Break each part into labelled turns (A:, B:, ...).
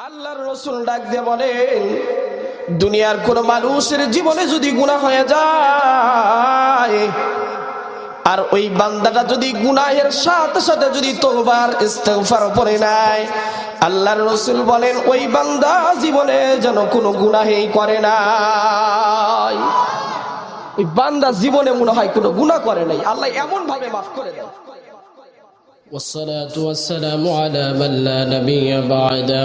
A: আল্লাহর রসুল ডাক দিয়ে বলেন দুনিয়ার কোন মানুষের জীবনে যদি গুণা হয়ে যায় আর ওই বান্দাটা যদি গুনাহের সাথে সাথে যদি তোবার ইস্তেগফার পড়ে নাই আল্লাহর রসুল বলেন ওই বান্দা জীবনে যেন কোনো গুনাহেই করে নাই ওই বান্দা জীবনে মনে হয় কোনো গুনাহ করে নাই আল্লাহ এমন ভাবে মাফ করে দেয়
B: والصلاة والسلام على من لا نبي بعده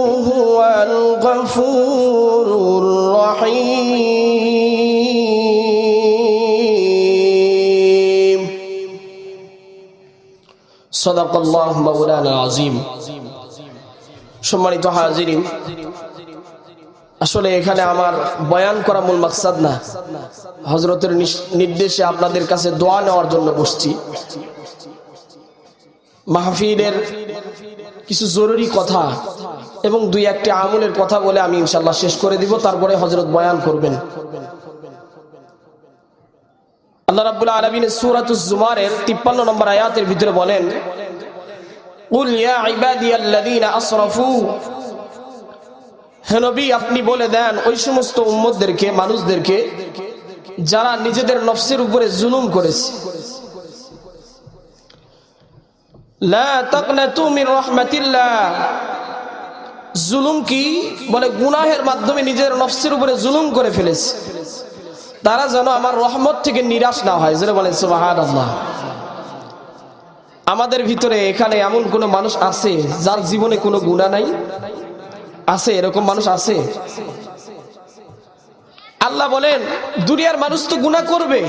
A: الغفور الرحيم صدق الله مولانا العظيم সম্মানিত হাজিরিন আসলে এখানে আমার বয়ান করা মূল মাকসাদ না হজরতের নিস- নির্দেশে আপনাদের কাছে দোয়া নেওয়ার জন্য বসছি মাহফিলের কিছু জরুরি কথা এবং দুই একটি আমলের কথা বলে আমি ইনশাল্লাহ শেষ করে দিব, তারপরে হজরত বয়ান করবেন। আল্লাহ রাব্বুল আলামিনের সূরাতুজ জুমারের 53 নম্বর আয়াতের ভিতরে বলেন, কুল ইয়া ইবাদিয়াল্লাযীনা আসরাফু, হে নবী, আপনি বলে দেন ওই সমস্ত উম্মতদেরকে, মানুষদেরকে, যারা নিজেদের নফসের উপরে জুলুম করেছে লা তাকনাতু মিন রাহমাতিল্লাহ জুলুম কি? বলে গুনাহের মাধ্যমে নিজের নফসের উপরে জুলুম করে ফেলেছে। তারা যেন আমার রহমত থেকে নিরাশ না হয়। যেটা বলেন, সুবহানাল্লাহ। আমাদের ভিতরে এখানে এমন কোন মানুষ আছে যার জীবনে কোনো গুনাহ নাই? আছে? এরকম মানুষ আছে? আল্লাহ বলেন, দুনিয়ার মানুষ তো গুনাহ করবে।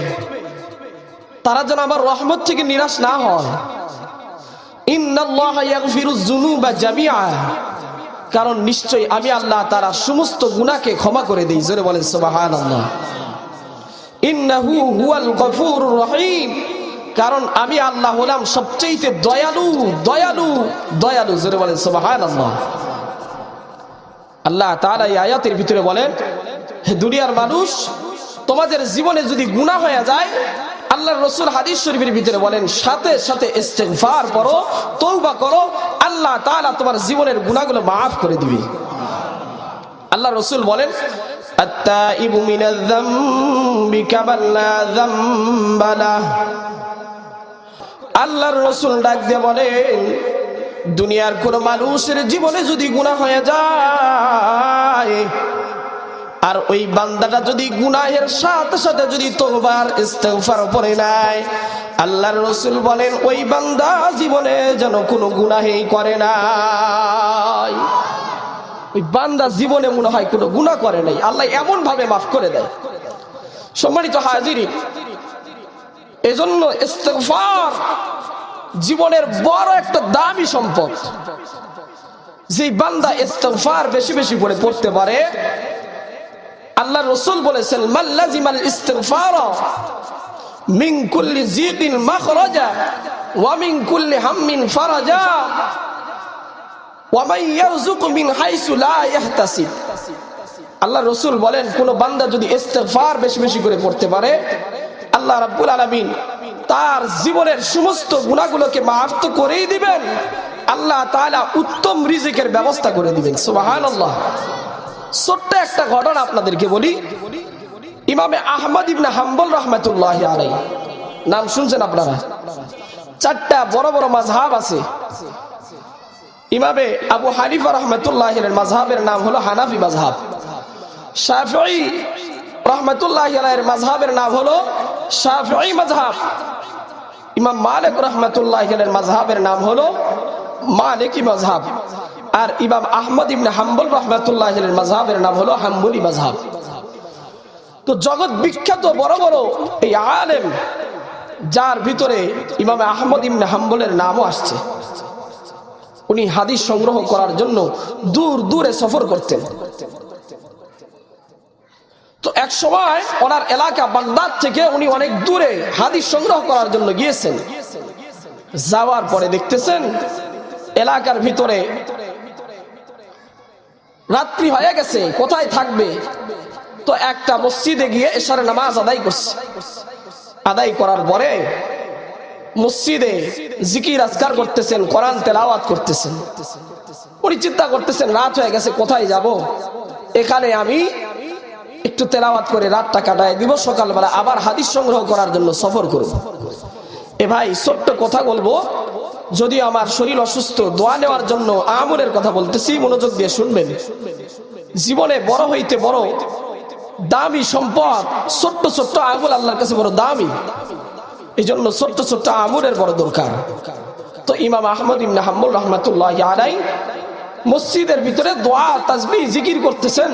A: তারা যেন আমার রহমত থেকে নিরাশ না হয়। কারণ নিশ্চয়ই আমি আল্লাহ তারা সমস্ত গুনাহকে ক্ষমা করে দেই, জোরে বলেন রহিম। কারণ আমি আল্লাহ হলাম সবচেয়ে দয়ালু দয়ালু দয়ালু, জোরে বলেন সুবহানাল্লাহ। আল্লাহ তাআলা এই আয়াতের ভিতরে বলেন দুনিয়ার মানুষ, তোমাদের জীবনে যদি গুনাহ হয়ে যায় আল্লাহর রসুল হাদিস শরীফের ভিতরে বলেন, সাথে সাথে ইস্তেগফার করো, তওবা করো, আল্লাহ তাআলা তোমার জীবনের গুনাহগুলো মাফ করে দিবে। আল্লাহ রসুল বলেন, আত্তাইবু মিনাল যামবি কামাল্লা যামবালা আল্লাহর রসুল ডাক দিয়ে বলেন, দুনিয়ার কোন মানুষের জীবনে যদি গুনাহ হয়ে যায় আর ওই বান্দাটা যদি গুনাহের সাথে সাথে যদি তোবার ইস্তেগফার পড়ে নাই আল্লাহর রসুল বলেন, ওই বান্দা জীবনে যেন কোনো গুনাহেই করে নাই। ওই বান্দা জীবনে মনে হয় কোনো গুনাহ করে নাই। আল্লাহ এমন ভাবে মাফ করে দেয়। সম্মানিত হাজিরি এজন্য ইস্তেগফার জীবনের বড় একটা দামি সম্পদ। যে বান্দা ইস্তেগফার বেশি বেশি করে পড়তে পারে আল্লাহ রসুল বলেছেন মাল্লাজিমাল কুল্লি জিকিন মাখরাজা আল্লাহ রসুল বলেন, কোন বান্দা যদি ইস্তেগফার বেশি বেশি করে পড়তে পারে, আল্লাহ রাব্বুল আলামিন তার জীবনের সমস্ত গুণাগুলোকে মাফ করেই দিবেন। আল্লাহ তাআলা উত্তম রিজিকের ব্যবস্থা করে দিবেন। সুবহানাল্লাহ। ছোট্ট একটা ঘটনা আপনাদেরকে বলি। ইমামে আহমদ ইবনে হাম্বল রহমাতুল্লাহ আলাই নাম শুনছেন আপনারা? চারটা বড় বড় মাঝহাব আছে। ইমামে আবু হানিফা রহমতুল্লাহ মাঝহাবের নাম হলো হানাফি মাঝহাব শাফি রহমতুল্লাহ মাঝহাবের নাম হলো শাফি মাঝহাব ইমাম মালিক রহমতুল্লাহ মাঝহাবের নাম হলো মালিকি মাঝহাব আর ইমাম আহমদ ইবনে হাম্বল রহমতুল্লাহ মাঝহাবের নাম হলো হাম্বলি মাঝহাব তো জগৎ বিখ্যাত, বড় বড় এই আলেম যার ভিতরে ইমাম আহমদ ইবনে হাম্বলের নামও আসছে। উনি হাদিস সংগ্রহ করার জন্য দূর দূরে সফর করতেন। তো এক সময় ওনার এলাকা বাগদাদ থেকে উনি অনেক দূরে হাদিস সংগ্রহ করার জন্য গিয়েছেন। যাওয়ার পরে দেখতেছেন এলাকার ভিতরে রাত্রি হয়ে গেছে, কোথায় থাকবে? তো একটা মসজিদে গিয়ে এশারে নামাজ আদায় করছে। আদায় করার পরে মসজিদে জিকির আজকার করতেছেন, কোরআন তেলাওয়াত করতেছেন। উনি চিন্তা করতেছেন, রাত হয়ে গেছে, কোথায় যাব? এখানে আমি একটু তেলাওয়াত করে রাতটা কাটায় দিব, সকালবেলা আবার হাদিস সংগ্রহ করার জন্য সফর করব। এ ভাই, ছোট্ট কথা বলব যদি আমার শরীর অসুস্থ, দোয়া নেওয়ার জন্য আমরের কথা বলতেছি, মনোযোগ দিয়ে শুনবেন। জীবনে বড় হইতে বড় দামি সম্পদ, ছোট্ট ছোট্ট আঙুল আল্লাহর কাছে বড় দামি। এই জন্য ছোট্ট ছোট্ট আমুরের বড় দরকার। তো ইমাম আহমদ ইমনা হাম্মুল রহমতুল্লাহ আলাই মসজিদের ভিতরে দোয়া তাজবি জিকির করতেছেন।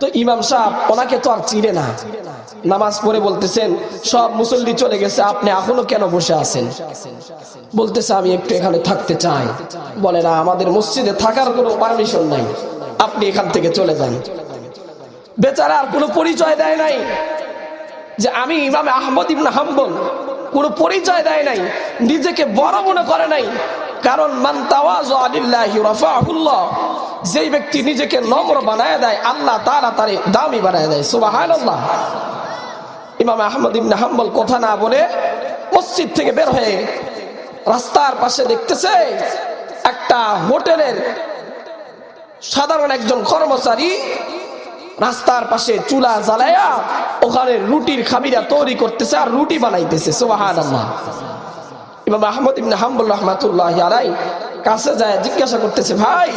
A: তো ইমাম সাহেব ওনাকে তো আর চিনে না। নামাজ পড়ে বলতেছেন, সব মুসল্লি চলে গেছে, আপনি এখনও কেন বসে আছেন? বলতেছে, আমি একটু এখানে থাকতে চাই। বলে, না, আমাদের মসজিদে থাকার কোনো পারমিশন নাই। আপনি এখান থেকে চলে যান। বেচারা আর কোনো পরিচয় দেয় নাই যে আমি ইমাম আহমদ ইবনে হাম্বল। কোনো পরিচয় দেয় নাই, নিজেকে বড় মনে করে নাই। কারণ, মান তাওয়াজ আলিল্লাহি রাফাহুল্লাহ। যেই ব্যক্তি নিজেকে নম্র বানায় দেয়, আল্লাহ তারা তারে দামি বানায় দেয়। সুবহানাল্লাহ। ইমাম আহমদ ইবনে হাম্বল কথা না বলে মসজিদ থেকে বের হয়ে রাস্তার পাশে দেখতেছে, একটা হোটেলের সাধারণ একজন কর্মচারী রাস্তার পাশে চুলা জ্বালায়া ওখানে রুটির খামিরা তৈরি করতেছে আর রুটি বানাইতেছে। আল্লাহ ইমাম আহমদ ইবনে হাম্বুল রহমাতুল্লাহ আলাই কাছে যায়, জিজ্ঞাসা করতেছে, ভাই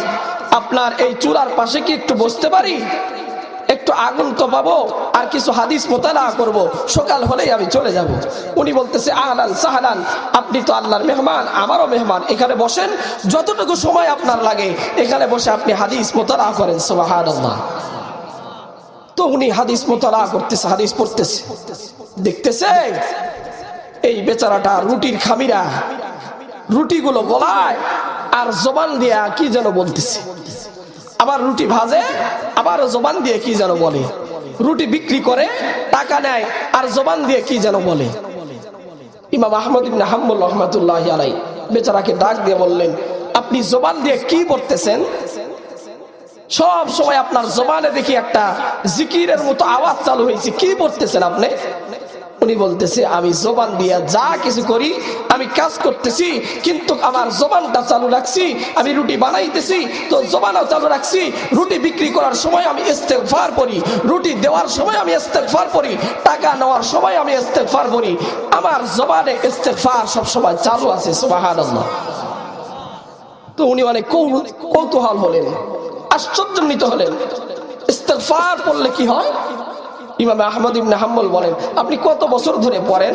A: আপনার এই চুলার পাশে কি একটু বসতে পারি? একটু আগুন তো পাবো আর কিছু হাদিস মোতালা করব। সকাল হলেই আমি চলে যাব। উনি বলতেছে, আহলান, সাহালান, আপনি তো আল্লাহর মেহমান, আমারও মেহমান, এখানে বসেন। যতটুকু সময় আপনার লাগে, এখানে বসে আপনি হাদিস মোতালা করেন। সোহান তো উনি হাদিস মোতালা করতেছে, হাদিস পড়তেছে। দেখতেছে? এই বেচারাটা রুটির খামিরা। রুটিগুলো গলায়। আর জবান দিয়া কি যেন বলতেছে? আবার রুটি ভাজে, আবার জবান দিয়ে কি যেন বলে? রুটি বিক্রি করে, টাকা নেয়, আর জবান দিয়ে কি যেন বলে? ইমাম আহমদ ইবনে হাম্বুল রহমাতুল্লাহ আলাই বেচারাকে ডাক দিয়ে বললেন, আপনি জবান দিয়ে কি পড়তেছেন? সব সময় আপনার জবানে দেখি একটা জিকিরের মতো আওয়াজ চালু হয়েছে। কি পড়তেছেন আপনি? উনি বলতেছে, আমি জবান দিয়া যা কিছু করি, আমি কাজ করতেছি, কিন্তু আমার জবানটা চালু রাখছি, আমি রুটি বানাইতেছি, তো জবানও চালু রাখছি, রুটি বিক্রি করার সময় আমি ইস্তেগফার করি রুটি দেওয়ার সময় আমি ইস্তেগফার করি টাকা নেওয়ার সময় আমি ইস্তেগফার করি আমার জবানে সব সময় চালু আছে, সুবহানাল্লাহ। তো উনি অনেক কৌতূহল হলেন আশ্চর্যান্বিত হলেন। ইস্তেগফার পড়লে কি হয়? ইমাম আহমদ ইবনে হাম্বল বলেন, আপনি কত বছর ধরে পড়েন?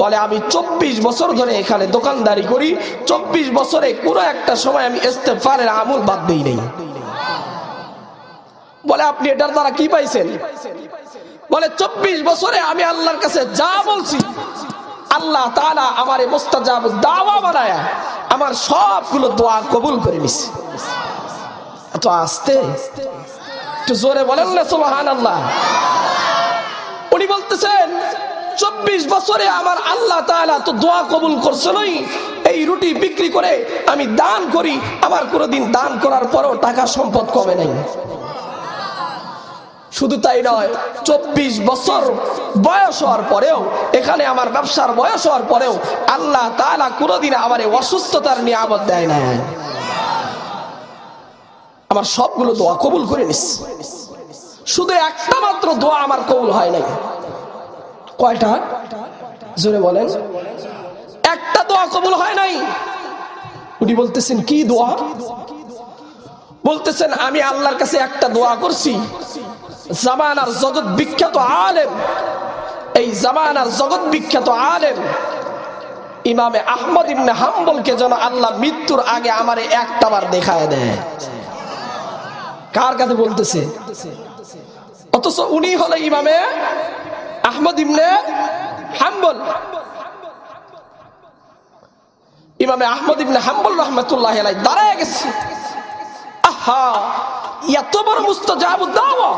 A: বলে, আমি চব্বিশ বছর ধরে এখানে দোকানদারি করি। চব্বিশ বছরে কোনো একটা সময় আমি ইস্তেগফারের আমল বাদ দিই নাই। বলে, আপনি এটার দ্বারা কি পাইছেন? বলে, চব্বিশ বছরে আমি আল্লাহর কাছে যা বলছি, আল্লাহ তাআলা আমারে মোস্তাজাব দাওয়া বানায়া আমার সবগুলো দোয়া কবুল করে নিছে। এত আসতে? একটু জোরে বলেন না সুবহান আল্লাহ উনি বলতেছেন, চব্বিশ বছরে আমার আল্লাহ তাআলা তো দোয়া কবুল করছিলই এই রুটি বিক্রি করে আমি দান করি, আমার কোনোদিন দান করার পরও টাকা সম্পদ কমে নাই। শুধু তাই নয়, চব্বিশ বছর বয়স হওয়ার পরেও, এখানে আমার ব্যবসার বয়স হওয়ার পরেও আল্লাহ তাআলা কোনোদিন আমার এই অসুস্থতার নিয়ামত দেয় না আমার সবগুলো দোয়া কবুল করে নিস। শুধু একটা মাত্র দোয়া আমার কবুল হয় নাই। কয়টা? জোরে বলেন। একটা দোয়া কবুল হয় নাই। উনি বলতেছেন, কি দোয়া? বলতেছেন, আমি আল্লাহর কাছে একটা দোয়া করছি। জামানার জগৎ বিখ্যাত আলেম। এই জামানার জগৎ বিখ্যাত আলেম। ইমামে আহমদ ইবনে হাম্বলকে যেন আল্লাহ মৃত্যুর আগে আমারে একটা বার দেখায় দেয়। কার কাছে বলতেছে? অথচ উনি হলো ইমামে আহমদ ইবনে হাম্বল। ইমামে আহমদ ইবনে হাম্বল রহমতুল্লাহ আলাই দাঁড়ায় গেছে। আহা, এত বড় মুস্তাজাবুদ দাওয়া।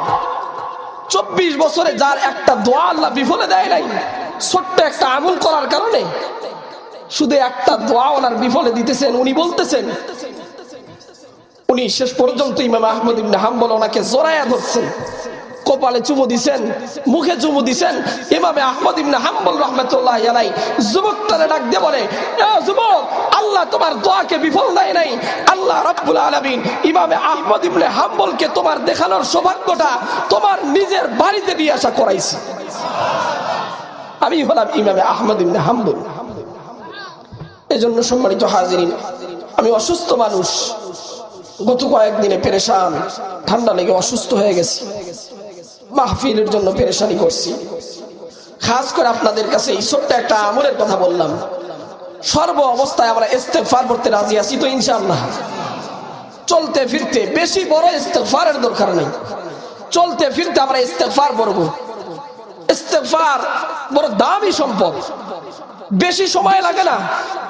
A: চব্বিশ বছরে যার একটা দোয়া আল্লাহ বিফলে দেয় নাই, ছোট্ট একটা আমল করার কারণে শুধু একটা দোয়া ওনার বিফলে দিতেছেন, উনি বলতেছেন, উনি শেষ পর্যন্ত ইমাম আহমদ ইবনে হাম্বল ওনাকে জোরায়া ধরছেন। কপালে চুমু দিছেন, মুখে চুমু দিছেন। ইমামে আহমদ ইবনে হাম্বল রহমতুল্লাহ আলাই যুবকটারে ডাক দিয়ে বলে যুবক, আল্লাহ তোমার দোয়াকে বিফল দেয় নাই। আল্লাহ রাব্বুল আলামিন ইমামে আহমদ ইবনে হাম্বলকে তোমার দেখানোর সৌভাগ্যটা তোমার নিজের বাড়িতে নিয়ে আসা করাইছি। আমি হলাম ইমামে আহমদ ইবনে হাম্বল। এজন্য সম্মানিত হাজিরিন, আমি অসুস্থ মানুষ। গত কয়েকদিনে পেরেশান, ঠান্ডা লেগে অসুস্থ হয়ে গেছি। মাহফিলের জন্য পেরেশানি করছি। খাস করে আপনাদের কাছে এই ছোট্ট একটা আমলের কথা বললাম। সর্ব অবস্থায় আমরা ইস্তেগফার করতে রাজি আছি তো ইনশাআল্লাহ। চলতে ফিরতে বেশি বড় ইস্তেগফারের দরকার নেই। চলতে ফিরতে আমরা ইস্তেগফার করব ইস্তেগফার বড় দামি সম্পদ। বেশি সময় লাগে না।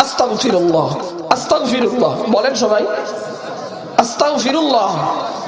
A: আস্তাগফিরুল্লাহ আস্তাগফিরুল্লাহ। বলেন সবাই, আস্তাগফিরুল্লাহ।